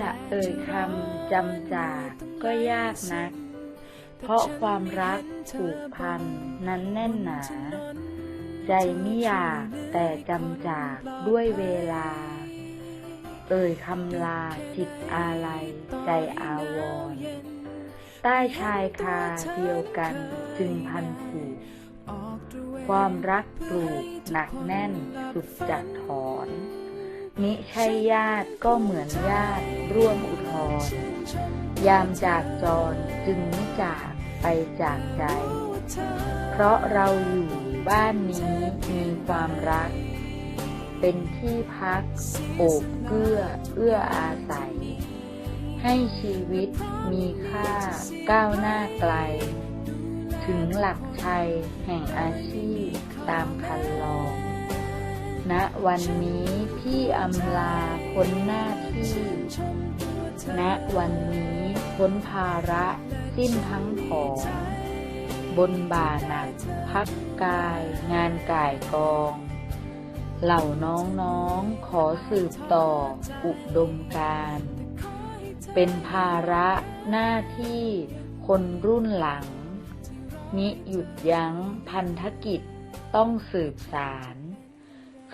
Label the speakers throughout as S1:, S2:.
S1: จะเอ่ยคำจำจากก็ยากนัก เพราะความรักผูกพันนั้นแน่นหนา ใจไม่อยากแต่จำจากด้วยเวลา เอ่ยคำลาจิตอาลัยใจอาวร ใต้ชายคาเดียวกันจึงพันผูกความรักปลูกหนักแน่นสุดจัดถอน มิใช่ญาติก็เหมือนญาติร่วมอุทธรยามจากจรจึงไม่จากไปจากใจ เพราะเราอยู่บ้านนี้มีความรัก เป็นที่พักโอบเกื้อเอื้ออาศัย ให้ชีวิตมีค่าก้าวหน้าไกล ถึงหลักชัยแห่งอาชีพตามคันลอง ณวันนี้พี่อำลาพ้นหน้าที่ณวันนี้พ้นภาระสิ้นทั้งของบนบ่าหนัก พักกาย งานก่ายกอง เหล่าน้องๆขอสืบต่ออุดมการ เป็นภาระหน้าที่คนรุ่นหลัง มิหยุดยั้งพันธกิจต้องสืบสาร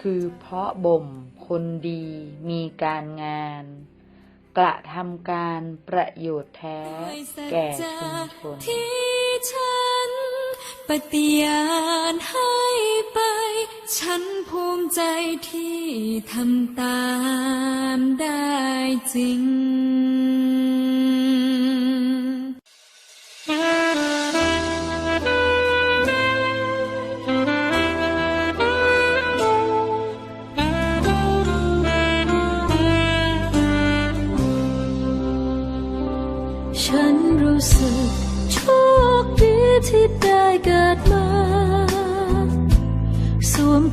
S1: คือเพราะบ่ม คนดี มีการงาน กระทำการประโยชน์แท้ แก่ชุมชน
S2: ที่ฉัน ปฏิญาณให้ไป ฉันภูมิใจที่ทำตามได้จริง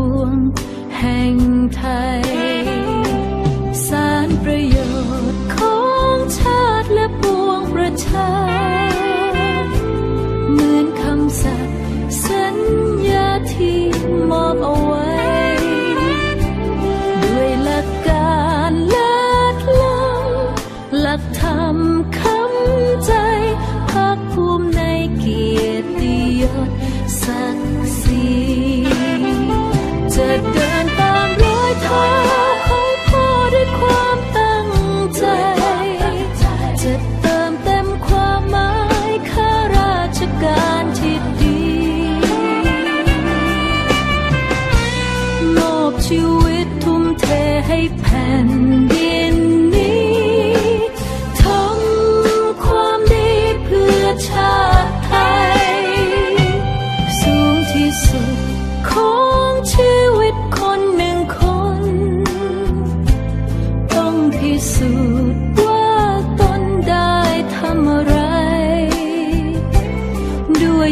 S2: ง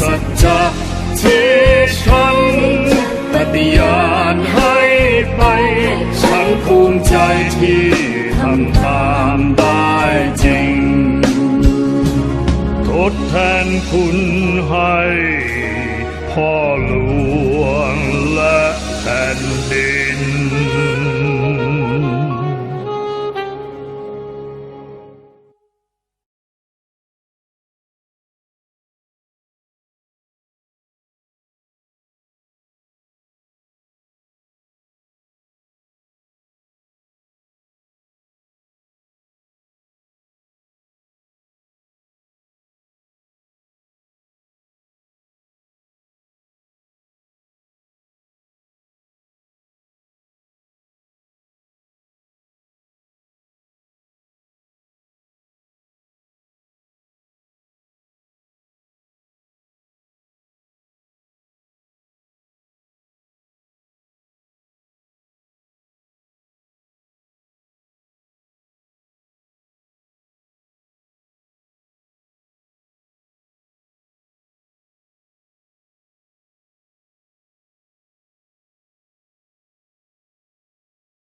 S2: สั
S3: จจะที่
S2: ฉันปฏิญาณให้ไป ฉันภูมิใจที่ทำตามได้จริง
S3: ทดแทนคุณให้พ่อหลวงและแผ่นดิน